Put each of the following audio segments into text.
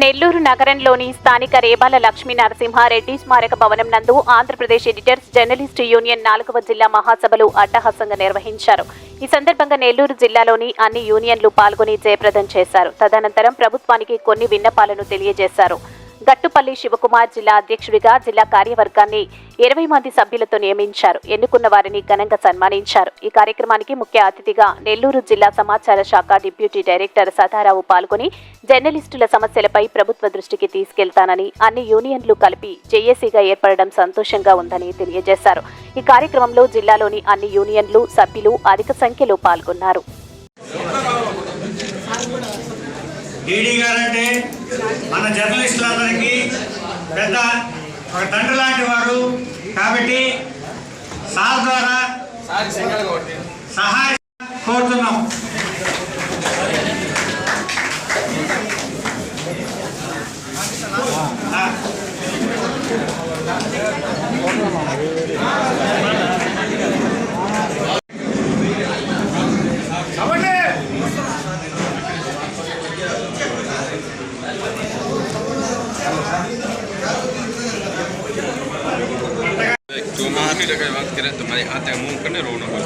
నెల్లూరు నగరంలోని స్థానిక రేబాల లక్ష్మీ నరసింహారెడ్డి స్మారక భవనం నందు ఆంధ్రప్రదేశ్ ఎడిటర్స్ జర్నలిస్ట్ యూనియన్ నాలుగవ జిల్లా మహాసభలు అట్టహాసంగా నిర్వహించారు. ఈ సందర్భంగా నెల్లూరు జిల్లాలోని అన్ని యూనియన్లు పాల్గొని జయప్రదం చేశారు. తదనంతరం ప్రభుత్వానికి కొన్ని విన్నపాలను తెలియజేశారు. గట్టుపల్లి శివకుమార్ జిల్లా అధ్యక్షుడిగా జిల్లా కార్యవర్గాన్ని ఇరవై మంది సభ్యులతో నియమించారు. ఎన్నుకున్న వారిని ఘనంగా సన్మానించారు. ఈ కార్యక్రమానికి ముఖ్య అతిథిగా నెల్లూరు జిల్లా సమాచార శాఖ డిప్యూటీ డైరెక్టర్ సదారావు పాల్గొని జర్నలిస్టుల సమస్యలపై ప్రభుత్వ దృష్టికి తీసుకెళ్తానని అన్ని యూనియన్లు కలిపి జేఏసీగా ఏర్పడడం సంతోషంగా ఉందని తెలియజేశారు. ఈ కార్యక్రమంలో జిల్లాలోని అన్ని యూనియన్లు సభ్యులు అధిక సంఖ్యలో పాల్గొన్నారు. డీడీ గారంటే మన జర్నలిస్టులందరికీ పెద్ద ఒక తండ్రి లాంటి వారు కాబట్టి సార్ ద్వారా సహాయ కోరుతున్నాం. ચોમાસાની ટકા વાત કરે તો મારી હાથે હું કને રોડ નંબર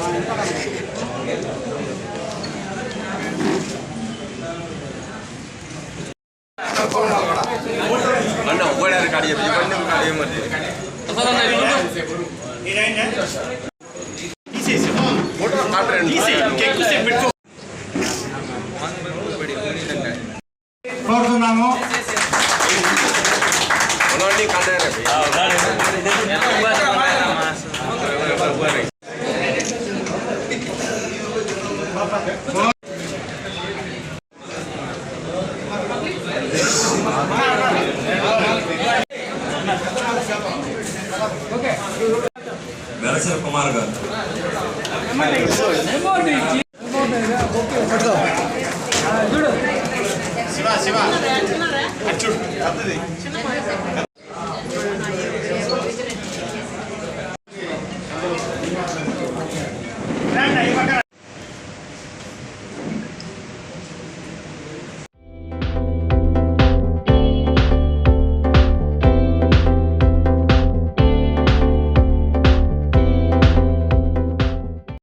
અને ઉગડ્યા કાઢીએ બીજું બંને કાઢીએ મરજી મોટો કાટરે కోరుతున్నాము Kalau ni kater కుమార్ గారు